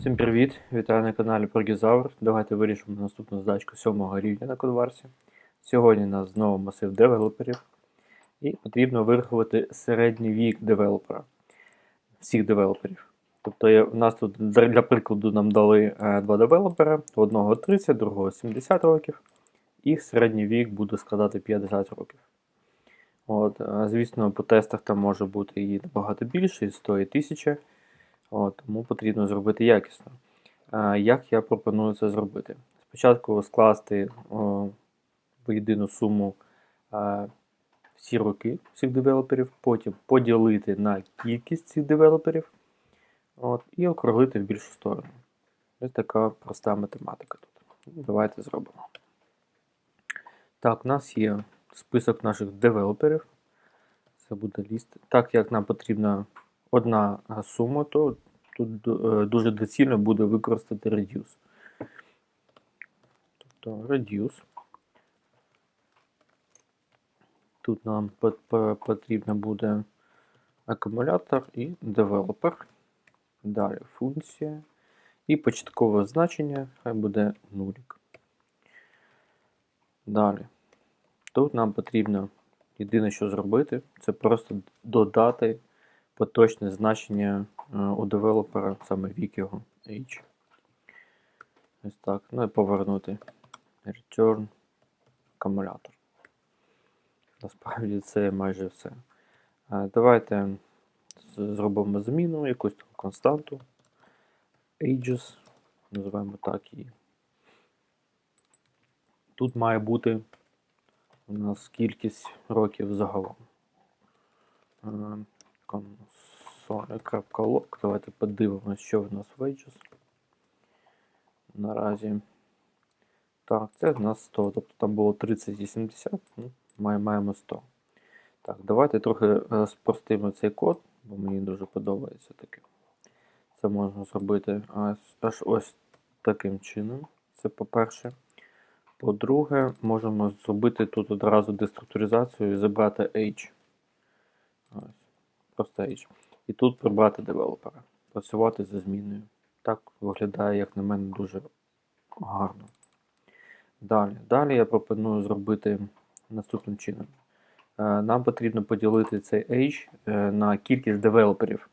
Всім привіт! Вітаю на каналі Прогізавр. Давайте вирішимо наступну задачку 7 рівня на Кодварсі. Сьогодні у нас знову масив девелоперів. І потрібно вирахувати середній вік девелопера. Всіх девелоперів. Тобто у нас тут для для прикладу нам дали е, два девелопера: одного 30, другого 70 років. Їх середній вік буде складати 50 років. От, е, звісно, по тестах там може бути і набагато більше, і 100, і 1000. От, тому потрібно зробити якісно. Як я пропоную це зробити? Спочатку скласти о, в єдину суму а, всі роки всіх девелоперів, потім поділити на кількість цих девелоперів от, і округлити в більшу сторону. Ось така проста математика тут. Давайте зробимо. Так, у нас є список наших девелоперів. Це буде ліст. Так як нам потрібна одна сума, то тут е, дуже доцільно буде використати reduce. Тобто reduce. Тут нам по- по- потрібно буде акумулятор і девелопер. Далі функція. І початкове значення хай буде нулік. Далі. Тут нам потрібно єдине, що зробити, це просто додати поточне значення е, у девелопера, саме вік його age. Ось так. Ну і повернути return акумулятор. Насправді це майже все. Е, Давайте зробимо зміну, якусь там константу. Ages, називаємо так її. Тут має бути у нас кількість років загалом. Console.log. Давайте подивимося, що в нас wages. Наразі. Так, це в нас 100. Тобто там було 30 і 70. ну, Маємо 100. Так, давайте трохи спростимо цей код, бо мені дуже подобається таке. Це можна зробити аж, аж ось таким чином. Це по-перше. По-друге, можемо зробити тут одразу деструктуризацію і забрати H. Ось. Просто H. І тут прибрати девелопера. Працювати за зміною. Так виглядає, як на мене, дуже гарно. Далі. Далі я пропоную зробити наступним чином. Е, Нам потрібно поділити цей H е, на кількість девелоперів.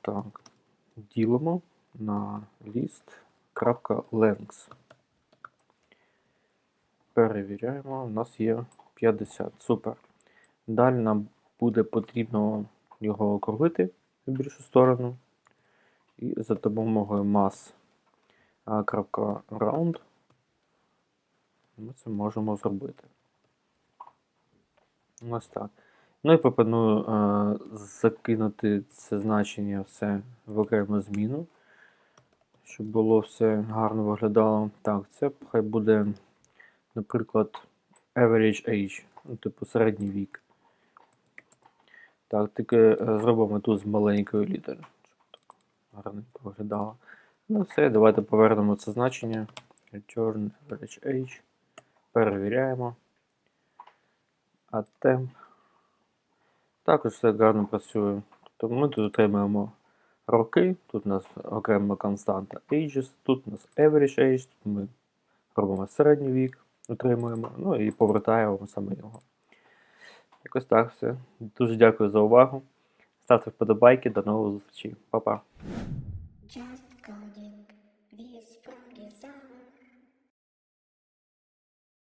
Так. Ділимо на list.length. Перевіряємо. У нас є 50. Супер. Далі нам буде потрібно його округлити в більшу сторону. І за допомогою mass.round ми це можемо зробити. Ось так. Ну і пропоную е, закинути це значення все в окрему зміну, щоб було все гарно виглядало. Так, це хай буде, наприклад, average age, ну, типу середній вік. Так, тільки е, зробимо тут з маленької літери, щоб так гарненько виглядало. Ну, все, давайте повернемо це значення. Return average age. Перевіряємо. А. Також все гарно працює. Тобто ми тут отримуємо роки, тут у нас окрема константа ages, тут у нас average age, тут ми робимо середній вік, отримуємо, ну і повертаємо саме його. Якось так все. Дуже дякую за увагу. Ставте вподобайки, до нових зустрічей. Па-па.